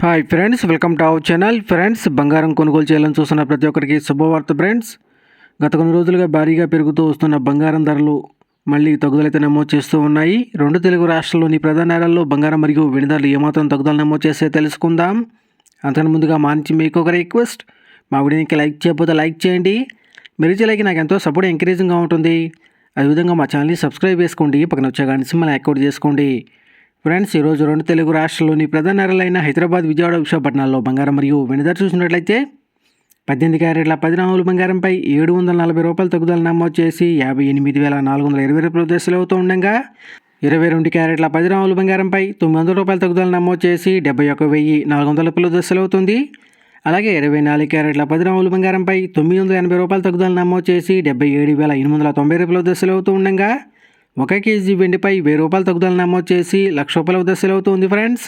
Hi friends welcome to our channel friends బంగారం కొనుగోలు చేయాలని చూస్తున్న ప్రతి ఒక్కరికి శుభవార్త ఫ్రెండ్స్ గత కొన్ని రోజులుగా భారీగా పెరుగుతూ వస్తున్న బంగారం ధరలు మళ్ళీ తగ్గుదలైతే నమోదు చేస్తూ ఉన్నాయి. రెండు తెలుగు రాష్ట్రాల్లోని ప్రధాన నేరాల్లో బంగారం మరియు వెండి ధరలు ఏమాత్రం తగ్గుదల నమోదు చేస్తే తెలుసుకుందాం. అంతకన్నా ముందుగా మానించి మీకు ఒక రిక్వెస్ట్ మా వీడియోకి లైక్ చేయకపోతే లైక్ చేయండి. మీరు లైక్ నాకు ఎంతో సపోర్ట్ ఎంకరేజింగ్గా ఉంటుంది. అదేవిధంగా మా ఛానల్ని సబ్స్క్రైబ్ చేసుకోండి. పక్కన వచ్చే గంట సింహల్ యాక్టివేట్ చేసుకోండి. ఫ్రెండ్స్ ఈరోజు రెండు తెలుగు రాష్ట్రాల్లోని ప్రధాన నగరాలైన హైదరాబాద్ విజయవాడ విశాఖపట్నాల్లో బంగారం మరియు వెనుదర చూసినట్లయితే పద్దెనిమిది క్యారెట్ల పది నాలుగు బంగారంపై ఏడు వందల నలభై రూపాయల తగ్గుదల నమోదు చేసి యాభై ఎనిమిది వేల నాలుగు వందల ఇరవై రూపాయల దశలు అవుతూ ఉండగా ఇరవై రెండు క్యారెట్ల పది నాలుగు బంగారంపై తొమ్మిది వందల రూపాయల తగ్గుదల నమోదు చేసి డెబ్బై ఒక వెయ్యి నాలుగు వందల రూపాయల దశలు అవుతుంది. అలాగే ఇరవై నాలుగు క్యారెట్ల పది నాలుగు బంగారంపై తొమ్మిది వందల ఎనభై రూపాయల తగ్గుదల నమోదు చేసి డెబ్బై ఏడు వేల ఎనిమిది వందల తొంభై రూపాయల దశలు అవుతూ ఉండగా ఒక కేజీ వెండిపై వెయ్యి రూపాయలు తగ్గుదల నమోదు చేసి లక్ష రూపాయల దశలు అవుతుంది ఫ్రెండ్స్